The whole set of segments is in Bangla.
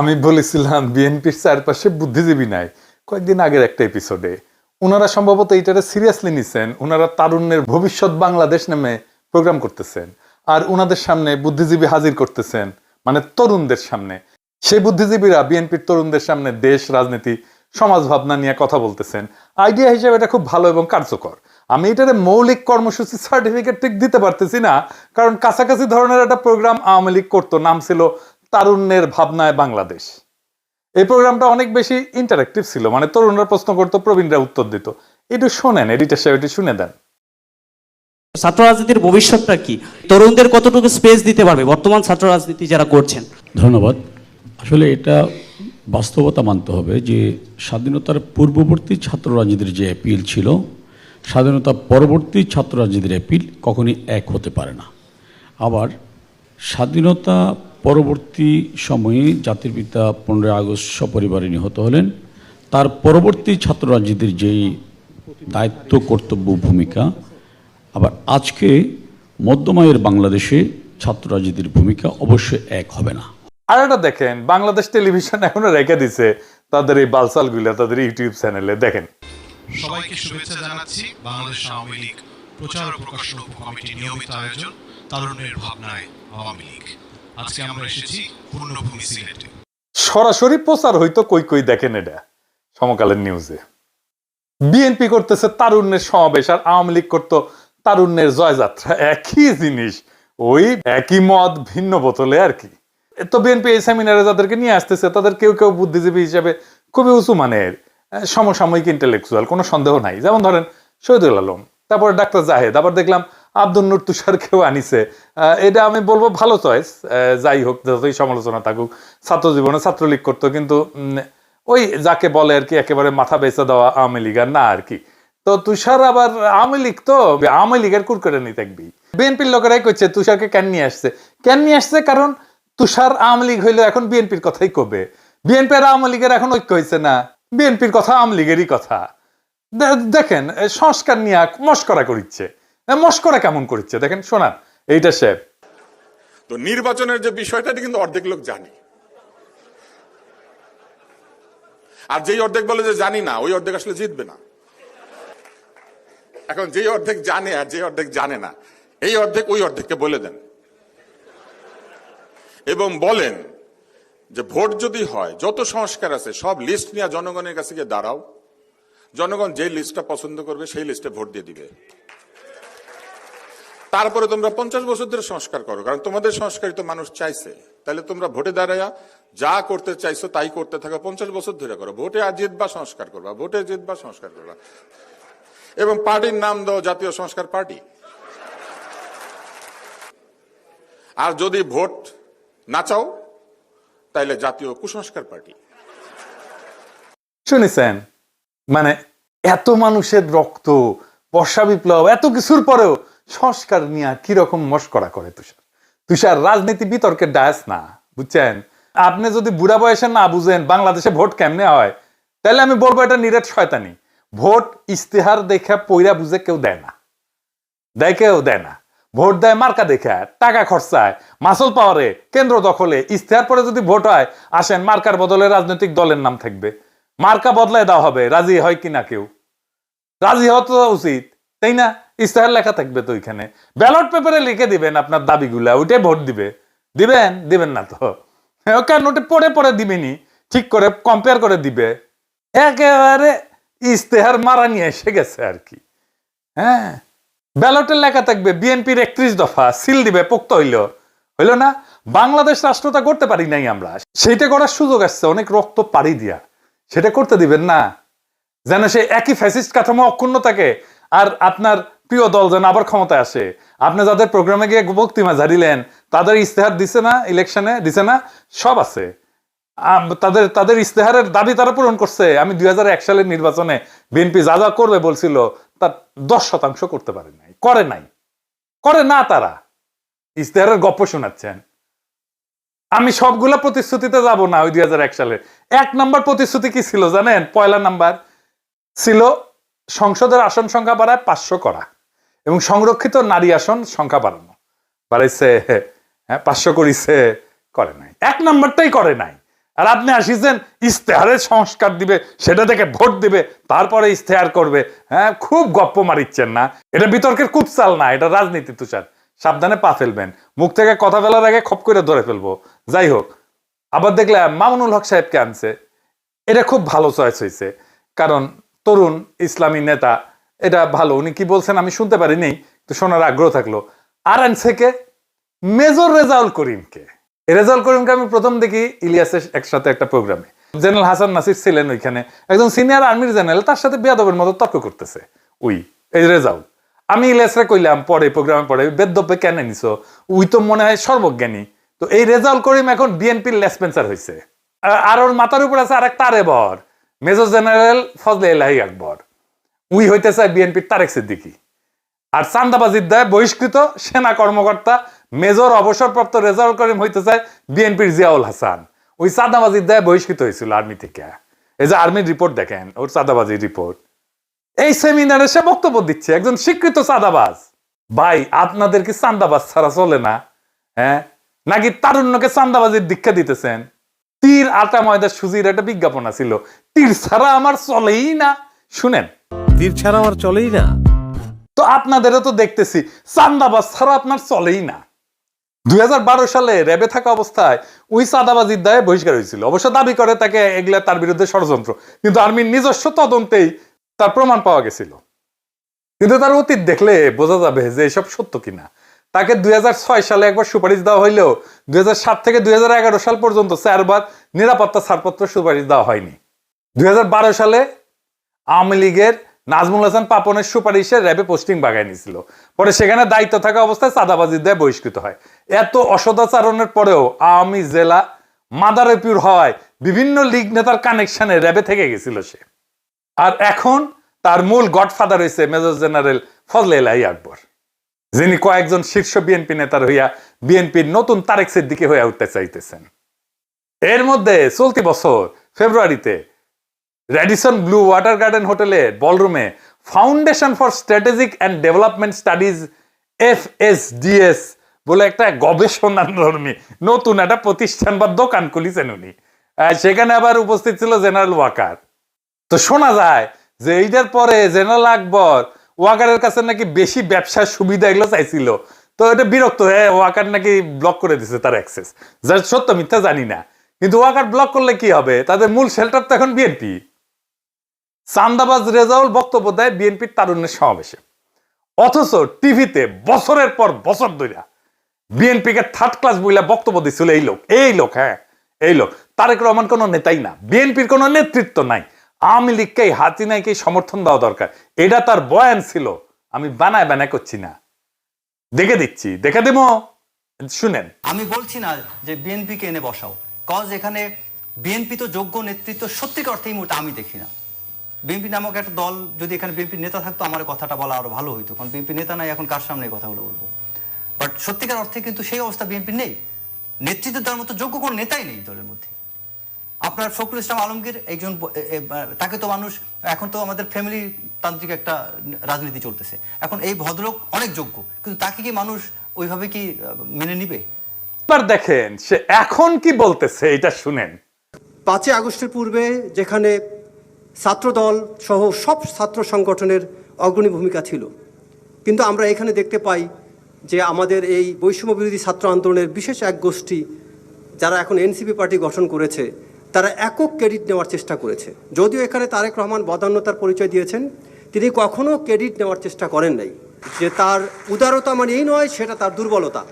আমি বলেছিলাম, বিএনপির চারপাশে বুদ্ধিজীবী নাই। কয়েকদিন আগের একটা এপিসোডে ওনারা সম্ভবত এইটারে সিরিয়াসলি নিছেন। ওনারা তারুণ্যের ভবিষ্যৎ বাংলাদেশ নামে প্রোগ্রাম করতেছেন। আর ওনাদের সামনে বুদ্ধিজীবী হাজির করতেছেন মানে তরুণদের সামনে। সেই বুদ্ধিজীবীরা বিএনপির তরুণদের সামনে দেশ, রাজনীতি, সমাজ ভাবনা নিয়ে কথা বলতেছেন। আইডিয়া হিসেবে এটা খুব ভালো এবং কার্যকর। আমি এটারে মৌলিক কর্মসূচি সার্টিফিকেট ঠিক দিতে পারতেছি না, কারণ কাছাকাছি ধরনের একটা প্রোগ্রাম আওয়ামী লীগ করতো। নাম ছিল তারুণ্যের ভাবনায় বাংলাদেশ। এই প্রোগ্রামটা অনেক বেশি ইন্টারাক্টিভ ছিল মানে তরুণরা প্রশ্ন করতো প্রবীণরা উত্তর দিত। একটু শোনেন এডিটার সাহেব একটু শুনে দেন। ছাত্র রাজনীতির ভবিষ্যৎটা কি? তরুণদের কতটুকু স্পেস দিতে পারবে? বর্তমান ছাত্র রাজনীতি যারা করছেন। ধন্যবাদ। আসলে এটা বাস্তবতা মানতে হবে যে স্বাধীনতার পূর্ববর্তী ছাত্র রাজনীতির যে অ্যাপিল ছিল স্বাধীনতা পরবর্তী ছাত্র রাজনীতির অ্যাপিল কখনই এক হতে পারে না। আবার স্বাধীনতা পরবর্তী সময়ে জাতির পিতা পনেরোই আগস্ট সপরিবারে নিহত হলেন। তার পরবর্তী ছাত্র রাজনীতির যেই দায়িত্ব কর্তব্য ভূমিকা আবার আজকে মধ্যমায়ের বাংলাদেশে ছাত্র রাজনীতির ভূমিকা অবশ্যই এক হবে না। আর একটা দেখেন বাংলাদেশ টেলিভিশন এখনও রেখে দিছে তাদের এই বালসালগুলা তাদের ইউটিউব চ্যানেলে। দেখেন। সবাইকে শুভেচ্ছা জানাচ্ছি বাংলাদেশ আওয়ামী লীগ প্রচার ও প্রকাশন উপ কমিটির নিয়মিত আয়োজন তারুণ্যের ভাবনায়। আওয়ামী লীগ। আজকে আমরা এসেছি পূর্ণভূমি সিলেটে। সরাসরি প্রচার হইতো কই কই দেখেন এটা সমকালের নিউজে বিএনপি করতেছে তারুণ্যের সমাবেশ আর আওয়ামী লীগ করতো তারুণ্যের জয়যাত্রা। একই জিনিস ওই একই মদ ভিন্ন বোতলে আর কি। তো বিএনপি এই সেমিনারে যাদেরকে নিয়ে আসতেছে তাদের কেউ কেউ বুদ্ধিজীবী হিসাবে খুবই উঁচু মানের সমসাময়িক ইন্টেলেকচুয়াল কোনো সন্দেহ নাই। যেমন ধরেন শহীদুল আলম তারপর ডাক্তার জাহেদ আবার দেখলাম আব্দুল নুর তুষার কেউ আনিছে এটা আমি বলব ভালো চয়েস। যাই হোক, যতই সমালোচনা থাকুক ছাত্র জীবনে ছাত্রলীগ করতো, কিন্তু ওই যাকে বলে আর কি, একেবারে মাথা বেঁচে দেওয়া আওয়ামী লীগ আর না আর কি। তো তুষার আবার আওয়ামী লীগ তো, আওয়ামী লীগের কুর করে নি থাকবি বিএনপির লোকেরাই করছে তুষারকে কেন নিয়ে আসছে? কেন নিয়ে আসছে? কারণ তুষার আওয়ামী লীগ হইল এখন বিএনপির কথাই কবে? বিএনপি আর আওয়ামী লীগের এখন ঐক্য হয়েছে না। বিএনপির কথা আওয়ামী লীগেরই কথা। দেখেন, সংস্কার নিয়ে মস্করা করিচ্ছে। মস্করা কেমন করিচ্ছে দেখেন শোনা এইটা সে। তো নির্বাচনের যে বিষয়টা কিন্তু অর্ধেক লোক জানে। আর যেই অর্ধেক বলে যে জানি না, ওই অর্ধেক আসলে জিতবে না। এখন যেই অর্ধেক জানে আর যে অর্ধেক জানে না, এই অর্ধেক ওই অর্ধেককে বলে দেন। এবং বলেন যে ভোট যদি হয়, যত সংস্কার আছে, সব লিস্ট নিয়ে জনগণের কাছে গিয়ে দাঁড়াও। জনগণ যে লিস্টটা পছন্দ করবে, সেই লিস্টে ভোট দিয়ে দিবে। তারপরে তোমরা পঞ্চাশ বছর ধরে সংস্কার করো, কারণ তোমাদের সংস্কারিত মানুষ চাইছে। তাহলে তোমরা ভোটে দাঁড়াইয়া যা করতে চাইছো তাই করতে থাকো, পঞ্চাশ বছর ধরে করো। ভোটে আর জিতবা সংস্কার করবা, ভোটে জিতবা সংস্কার করবা। এবং পার্টির নাম দাও জাতীয় সংস্কার পার্টি। আর যদি ভোট না চাও, তাইলে জাতীয় কুসংস্কার পার্টি। শুনেছেন মানে এত মানুষের রক্ত, বর্ষা বিপ্লব, এত কিছুর পরেও সংস্কার নিয়ে কীরকম মস্করা করে তুষার? তুষার রাজনীতি বিতর্কের ডায়াস না, বুঝছেন? আপনি যদি বুড়া বয়সে না বুঝেন বাংলাদেশে ভোট কেমনে হয়, তাহলে আমি বলব এটা নিরেট শয়তানি। ভোট ইস্তেহার দেখে পইরা বুঝে কেউ দেয় না। দেয় কেউ দেয় না। ভোট দেয় মার্কা দেখে, টাকা খরচায়, মাসল পাওয়ারে, কেন্দ্র দখলে। ইস্তেহার পরে যদি ভোট হয়, আসেন মার্কার বদলে রাজনৈতিক দলের নাম থাকবে। মার্কা বদলায় দেওয়া হবে, রাজি হয় কিনা কেউ? রাজি হওয়া তো উচিত, তাই না? ইস্তেহার লেখা থাকবে তো ওইখানে। ব্যালট পেপারে লিখে দিবেন আপনার দাবিগুলা ওইটাই ভোট দিবে। দিবেন? দিবেন না তো। কেন ওটা পড়ে পড়ে দিবেনি। ঠিক করে কম্পেয়ার করে দিবে। একেবারে ইস্তেহার মারা নিয়ে এসে গেছে আর কি। হ্যাঁ? ব্যালটের লেখা থাকবে, বিএনপির একত্রিশ দফা, সিল দিবে, পোক্ত হইল। হইল না? বাংলাদেশ রাষ্ট্রতা করতে পারি নাই আমরা। সেইটা করার সুযোগ আসছে, অনেক রক্ত পাড়ি দিয়া। সেটা করতে দিবেন না। যেন সে একই ফ্যাসিস্ট কাঠামো অক্ষুণ্ণ থাকে। আর আপনার প্রিয় দল যেন আবার ক্ষমতায় আসে। আপনি যাদের প্রোগ্রামে গিয়ে বক্তৃমা ঝাড়িলেন তাদের ইস্তেহার দিছে না ইলেকশনে দিছে না, সব আছে। তাদের তাদের ইস্তেহারের দাবি তারা পূরণ করছে। আমি দুই হাজার এক সালের নির্বাচনে বিএনপি যা যা করবে বলছিল, তার দশ শতাংশ করতে পারে নাই, করে নাই। করে না তারা। ইস্তেহারের গপ্প শোনাচ্ছেন। আমি সবগুলা প্রতিশ্রুতিতে যাব না ওই দুই সালে। এক নাম্বার প্রতিশ্রুতি কি ছিল জানেন? পয়লা নাম্বার ছিল সংসদের আসন সংখ্যা বাড়ায় পাঁচশো করা। এবং সংরক্ষিত নারী আসন সংখ্যা বাড়ানো। বাড়াইছে হ্যাঁ পাঁচশো করিছে, করে নাই। এক নাম্বারটাই করে নাই। আর আপনি আসিছেন ইস্তেহারের সংস্কার দিবে, সেটা থেকে ভোট দিবে, তারপরে ইস্তেহার করবে। হ্যাঁ খুব গপ্প মারিচ্ছেন না। এটা বিতর্কের কুৎসাল না, এটা রাজনীতি তুষার সাবধানে পা ফেলবেন। মুখ থেকে কথা ফেলার আগে খপ করে ধরে ফেলব। যাই হোক, আবার দেখলে মামুনুল হক সাহেবকে আনছে। এটা খুব ভালো চয়েস হয়েছে। কারণ তরুণ, ইসলামী নেতা এটা ভালো। উনি কি বলছেন আমি শুনতে পারিনি তো শোনার আগ্রহ থাকল। আর আনছে কে মেজর রেজাউল করিমকে। রেজাউল করিমকে আমি প্রথম দেখি ইলিয়াসের একসাথে একটা প্রোগ্রামে। জেনারেল হাসান নাসির ছিলেন ওইখানে। একজন সিনিয়র আর্মির জেনারেল, তার সাথে বেয়াদবের মতো তর্ক করতেছে। উই, এই রেজাউল। আমি ইলিয়াসরে কইলাম, পরে প্রোগ্রামে পরে বেদ্যব্যে কেন নিছো উই তো মনে হয় সর্বজ্ঞানী। তো এই রেজাউল করিম এখন বিএনপির লেসপেন্সার হয়েছে আর ওর মাথার উপর আছে আরেক তারেবর মেজর জেনারেল ফজলে এলাহি আকবর। উই হইতে চায় বিএনপির তারেক সিদ্দিকী। আর চান্দাবাজির দায় বহিষ্কৃত সেনা কর্মকর্তা মেজর অবসরপ্রাপ্ত রেজাউল করিম হইতে চায় বিএনপির জিয়াউল হাসান। ওই চাঁদাবাজির দায় বহিষ্কৃত হয়েছিল আর্মি থেকে। এই যে আর্মির রিপোর্ট দেখেন, ওর চাঁদাবাজির রিপোর্ট। এই সেমিনারে সে বক্তব্য দিচ্ছে, একজন স্বীকৃত চাঁদাবাজ। ভাই, আপনাদের কি চাঁদাবাজ ছাড়া চলে না? হ্যাঁ? নাকি তারুণ্যকে চান্দাবাজির দীক্ষা দিতেছেন? তীর আটা ময়দা সুজির একটা বিজ্ঞাপন ছিল তীর ছাড়া আমার চলেই না। শুনেন তীর ছাড়া আমার চলেই না। তো আপনাদেরও তো দেখতেছি, চান্দাবাজ ছাড়া আপনার চলেই না। দুই সালে র্যাবে থাকা অবস্থায় ওই চাঁদাবাজির দায়ে বহিষ্কার হয়েছিল। অবশ্য দাবি করে তাকে এগুলা তার বিরুদ্ধে ষড়যন্ত্র। কিন্তু আর্মির নিজস্ব তদন্তেই তার প্রমাণ পাওয়া গেছিল। কিন্তু তার অতীত দেখলে বোঝা যাবে যে এসব সত্য কিনা। তাকে দুই হাজার ছয় সালে একবার সুপারিশ দেওয়া হইলেও দুই হাজার সাত থেকে দুই হাজার এগারো সাল পর্যন্ত চারবার নিরাপত্তা ছাড়পত্র সুপারিশ দেওয়া হয়নি। দুই হাজার বারো সালে আওয়ামী লীগের নাজমুল হাসান পাপনের সুপারিশে র্যাবে পোস্টিং বাগায় নিয়েছিল। পরে সেখানে দায়িত্ব থাকা অবস্থায় চাঁদাবাজির দেয় বহিষ্কৃত হয়। এত অসদাচরণের পরেও আওয়ামী জেলা মাদারপিউর হওয়ায় বিভিন্ন লীগ নেতার কানেকশনে র্যাবে থেকে গেছিল সে। আর এখন তার মূল গডফাদার হয়েছে মেজর জেনারেল ফজলে এলাহি আকবর, যিনি কয়েকজন শীর্ষ বিএনপি নেতার হইয়া বিএনপির নতুন তারেক দিকে হয়ে উঠতে চাইতেছেন। এর মধ্যে চলতি বছর ফেব্রুয়ারিতে র্যাডিসন ব্লু ওয়াটার গার্ডেন হোটেলে বলরুমে foundation for strategic and development studies F S DS বলে একটা গবেষণাধর্মী নতুন একটা প্রতিষ্ঠান বা দোকান খুলিছেন উনি। সেখানে আবার উপস্থিত ছিল জেনারেল ওয়াকার তো শোনা যায় যে এইটার পরে জেনারেল আকবর ওয়াকারের কাছে নাকি বেশি ব্যবসার সুবিধা এগুলো চাইছিল। তো এটা বিরক্ত হয়ে ওয়াকার নাকি ব্লক করে দিছে তার অ্যাক্সেস যার সত্য মিথ্যা জানি না। কিন্তু ওয়াকার ব্লক করলে কি হবে? তাদের মূল শেল্টার তো এখন বিএনপি চান্দাবাজ রেজাউল বক্তব্য দেয় বিএনপির তারুণ্যের সমাবেশে। অথচ টিভিতে বছরের পর বছর ধরে বিএনপিকে থার্ড ক্লাস বইলা বক্তব্য দিছিল এই লোক এই লোক হ্যাঁ এই লোক। তারেক রহমান কোনো নেতাই না, বিএনপির কোনো নেতৃত্ব নাই। আওয়ামী লীগকে হাসিনাইকে সমর্থন দেওয়া দরকার। এটা তার বয়ান ছিল, আমি বানায় বানায় করছি না। দেখে দিচ্ছি, দেখে দেবো। শুনেন। আমি বলছি না যে বিএনপিকে এনে বসাও কজ এখানে বিএনপি তো যোগ্য নেতৃত্ব সত্যিকার অর্থে এই মুহূর্তে আমি দেখি না। বিএনপি নামক একটা দল যদি এখানে বিএনপি নেতা থাকতো আমার কথাটা বলা আরও ভালো হইতো কারণ বিএনপি নেতা নাই এখন কার সামনে এই কথাগুলো বলব? বাট সত্যিকার অর্থে কিন্তু সেই অবস্থা বিএনপি নেই। নেতৃত্ব দেওয়ার মতো যোগ্য কোনো নেতাই নেই দলের মধ্যে। আপনার ফখরুল ইসলাম আলমগীর একজন তাকে তো মানুষ এখন তো আমাদের ফ্যামিলি তান্ত্রিক একটা রাজনীতি চলতেছে। এখন এই ভদ্রলোক অনেক যোগ্য কিন্তু তাকে কি মানুষ ওইভাবে কি মেনে নিবে? এবার দেখেন সে এখন কি বলতেছে এটা শুনেন। পাঁচই আগস্টের পূর্বে যেখানে ছাত্রদল সহ সব ছাত্র সংগঠনের অগ্রণী ভূমিকা ছিল। কিন্তু আমরা এখানে দেখতে পাই যে আমাদের এই বৈষম্য বিরোধী ছাত্র আন্দোলনের বিশেষ এক গোষ্ঠী, যারা এখন এনসিপি পার্টি গঠন করেছে, তারা একক ক্রেডিট নেওয়ার চেষ্টা করেছে। যদিও এখানে তারেক রহমান বদান্যতার পরিচয় দিয়েছেন, তিনি কখনো ক্রেডিট নেওয়ার চেষ্টা করেন নাই। যে তার উদারতা মানে এই নয়, সেটা তার দুর্বলতা।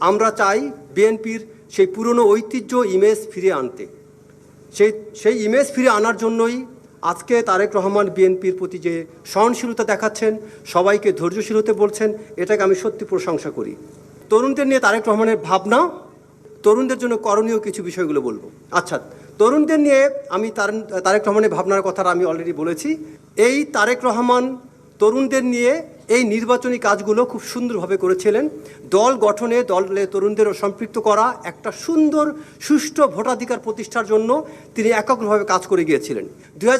আমরা চাই বিএনপির সেই পুরনো ঐতিহ্য ইমেজ ফিরে আনতে। সেই সেই ইমেজ ফিরে আনার জন্যই আজকে তারেক রহমান বিএনপির প্রতি যে সহনশীলতা দেখাচ্ছেন, সবাইকে ধৈর্যশীল হতে বলছেন, এটাকে আমি সত্যি প্রশংসা করি। তরুণদের নিয়ে তারেক রহমানের ভাবনা, তরুণদের জন্য করণীয় কিছু বিষয়গুলো বলব। আচ্ছা তরুণদের নিয়ে আমি তার- তারেক রহমানের ভাবনার কথা আমি অলরেডি বলেছি। এই তারেক রহমান তরুণদের নিয়ে এই নির্বাচনী কাজগুলো খুব সুন্দরভাবে করেছিলেন। দল গঠনে দলে তরুণদেরও সম্পৃক্ত করা, একটা সুন্দর, সুষ্ঠু ভোটাধিকার প্রতিষ্ঠার জন্য তিনি এককভাবে কাজ করে গিয়েছিলেন। দুই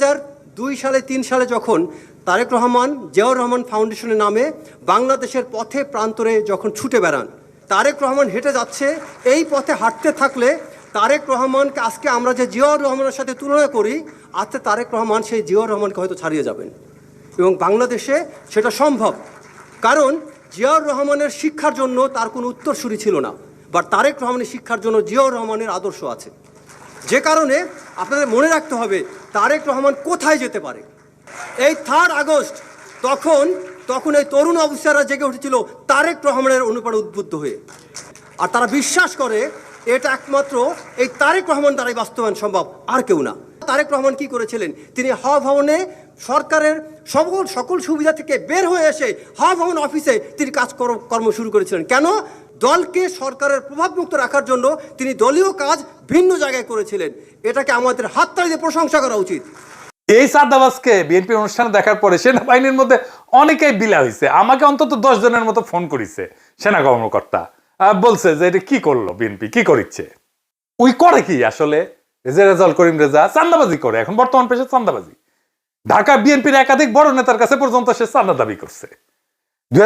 দুই সালে, তিন সালে যখন তারেক রহমান, জিয়াউর রহমান ফাউন্ডেশনের নামে বাংলাদেশের পথে প্রান্তরে যখন ছুটে বেড়ান, তারেক রহমান হেঁটে যাচ্ছে। এই পথে হাঁটতে থাকলে তারেক রহমানকে আজকে আমরা যে জিয়াউর রহমানের সাথে তুলনা করি, আজকে তারেক রহমান সেই জিয়াউর রহমানকে হয়তো ছাড়িয়ে যাবেন। এবং বাংলাদেশে সেটা সম্ভব। কারণ জিয়াউর রহমানের শিক্ষার জন্য তার কোনো উত্তরসূরি ছিল না, বা তারেক রহমানের শিক্ষার জন্য জিয়াউর রহমানের আদর্শ আছে। যে কারণে আপনাদের মনে রাখতে হবে, তারেক রহমান কোথায় যেতে পারে? এই থার্ড আগস্ট তখন তখন এই তরুণ অফিসাররা জেগে উঠেছিল তারেক রহমানের অনুপ্রাণে উদ্বুদ্ধ হয়ে। আর তারা বিশ্বাস করে, এটা একমাত্র এই তারেক রহমান দ্বারাই বাস্তবায়ন সম্ভব, আর কেউ না। তারেক রহমান কি করেছিলেন? তিনি হাওয়া ভবনে সরকারের সকল সকল সুবিধা থেকে বের হয়ে এসে হাওয়া অফিসে তিনি কাজ কর- কর্ম শুরু করেছিলেন। কেন? দলকে সরকারের প্রভাবমুক্ত রাখার জন্য তিনি দলীয় কাজ ভিন্ন জায়গায় করেছিলেন। এটাকে আমাদের হাততালি দিয়ে প্রশংসা করা উচিত। এই সাদাবাসকে বিএনপি অনুষ্ঠানে দেখার পরে সেনাবাহিনীর মধ্যে অনেকেই বিলা হয়েছে আমাকে অন্তত দশ জনের মতো ফোন করেছে সেনা কর্মকর্তা। বলছে যে এটা কি করল বিএনপি কি করিচ্ছে? ওই করে কি আসলে? রেজা রেজাল করিম রেজা চান্দাবাজি করে। এখন বর্তমান পেশে চান্দাবাজি। ঢাকা বিএনপির একাধিক বড় নেতার কাছে পর্যন্ত সে চান্দা দাবি করছে। দুই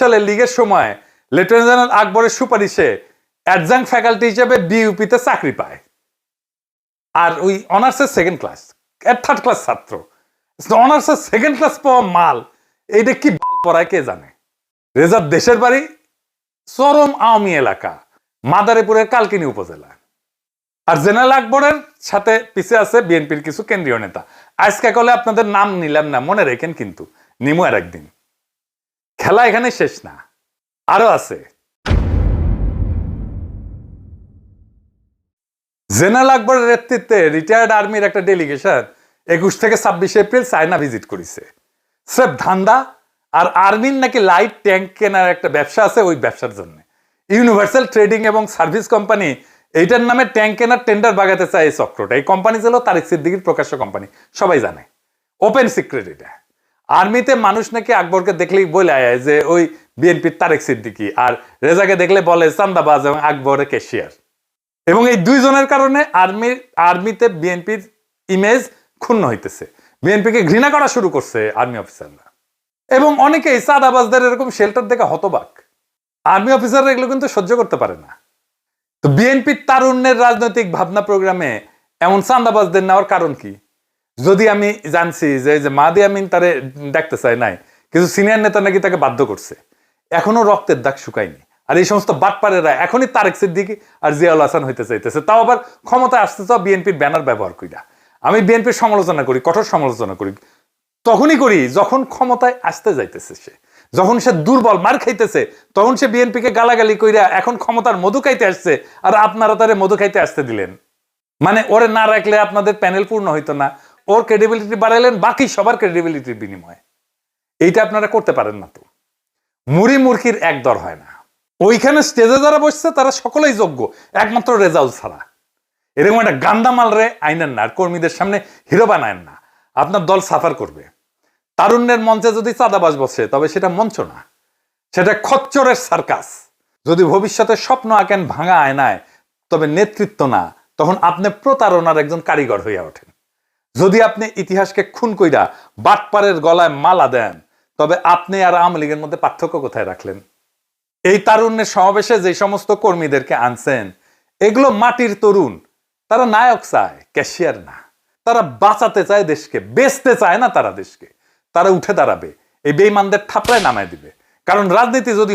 সালে লিগের সময় লেফটেন্যান্ট জেনারেল আকবরের সুপারিশে অ্যাডজাং ফ্যাকাল্টি হিসেবে বিইউপিতে চাকরি পায়। আর ওই অনার্সের সেকেন্ড ক্লাস থার্ড ক্লাস ছাত্র। অনার্সের সেকেন্ড ক্লাস পাওয়া মাল, এইটা কি পড়ায় কে জানে? রেজার দেশের বাড়ি, চরম আওয়ামী এলাকা, মাদারীপুরের কালকিনি উপজেলা। আর জেনারেল আকবরের সাথে পিছে আছে বিএনপির কিছু কেন্দ্রীয় নেতা। আজকে কলে আপনাদের নাম নিলাম না, মনে রেখেন কিন্তু। নিমু আর একদিন। খেলা এখানে শেষ না। আরও আছে। জেনারেল আকবরের নেতৃত্বে রিটায়ার্ড আর্মির একটা ডেলিগেশন একুশ থেকে ছাব্বিশে এপ্রিল চায়না ভিজিট করেছে। স্রেফ ধান্দা আর আর্মির নাকি লাইট ট্যাঙ্ক কেনার একটা ব্যবসা আছে ওই ব্যবসার জন্য। ইউনিভার্সাল ট্রেডিং এবং সার্ভিস কোম্পানি এইটার নামে ট্যাঙ্ক কেনার টেন্ডার বাগাতে চায় এই চক্রটা। এই কোম্পানি ছিল তারিক সিদ্দিকির প্রকাশ্য কোম্পানি সবাই জানে। ওপেন সিক্রেট এটা। আর্মিতে মানুষ নাকি আকবরকে দেখলেই বলে আয় যে ওই বিএনপির তারেক সিদ্দিকি আর রেজাকে দেখলে বলে চান্দাবাজ এবং আকবরের ক্যাশিয়ার এবং এই দুইজনের কারণে আর্মি আর্মিতে বিএনপির ইমেজ ক্ষুণ্ণ হইতেছে। বিএনপিকে ঘৃণা করা শুরু করছে আর্মি অফিসাররা এবং অনেকেই সাদাবাজদের এরকম শেল্টার দেখে হতবাক। আর্মি অফিসাররা এগুলো কিন্তু সহ্য করতে পারে না। তো বিএনপির তারুণ্যের রাজনৈতিক ভাবনা প্রোগ্রামে এমন চান্দাবাজদের নেওয়ার কারণ কি? যদি আমি জানছি যে যে মাদি আমিন তারে দেখতে চায় নাই কিছু সিনিয়র নেতা নাকি তাকে বাধ্য করছে, এখনও রক্তের দাগ শুকায়নি। আর এই সমস্ত বাটপারেরা এখনই তারেক সিদ্দিকি আর জিয়াউল হাসান হইতে চাইতেছে। তাও আবার ক্ষমতা আসতে চাও বিএনপির ব্যানার ব্যবহার কইরা। আমি বিএনপির সমালোচনা করি, কঠোর সমালোচনা করি। তখনই করি যখন ক্ষমতায় আসতে যাইতেছে সে। যখন সে দুর্বল মার খাইতেছে, তখন সে বিএনপিকে গালাগালি কইরা এখন ক্ষমতার মধু খাইতে আসছে আর আপনারা তারে মধু খাইতে আসতে দিলেন। মানে ওরে না রাখলে আপনাদের প্যানেল পূর্ণ হইতো না। ওর ক্রেডিবিলিটি বাড়াইলেন, বাকি সবার ক্রেডিবিলিটির বিনিময়ে। এইটা আপনারা করতে পারেন না তো। মুড়ি মুরকির এক দর হয় না। ওইখানে স্টেজে যারা বসছে, তারা সকলেই যোগ্য, একমাত্র রেজাউল ছাড়া। এরকম একটা গান্দামাল রে আইনেন না আর কর্মীদের সামনে হিরো বানায়েন না। আপনার দল সাফার করবে। তারুণ্যের মঞ্চে যদি চাঁদাবাজ বসে, তবে সেটা মঞ্চ না। সেটা খচ্চরের সার্কাস। যদি ভবিষ্যতে স্বপ্ন আঁকেন ভাঙা আয়নায়, তবে নেতৃত্ব না, তখন আপনি প্রতারণার একজন কারিগর হইয়া ওঠেন। যদি আপনি ইতিহাসকে খুন কইরা বাটপারের গলায় মালা দেন, তবে আপনি আর আওয়ামী লীগের মধ্যে পার্থক্য কোথায় রাখলেন? এই তারুণ্যের সমাবেশে যে সমস্ত কর্মীদেরকে আনছেন, এগুলো মাটির তরুণ। তারা নায়ক চায়, ক্যাশিয়ার না। তারা বাঁচাতে চায় দেশকে, বেচতে চায় না তারা দেশকে। তারা উঠে দাঁড়াবে। এই বেইমানদের থাপড়ায় নামায় দিবে। কারণ রাজনীতি যদি হয়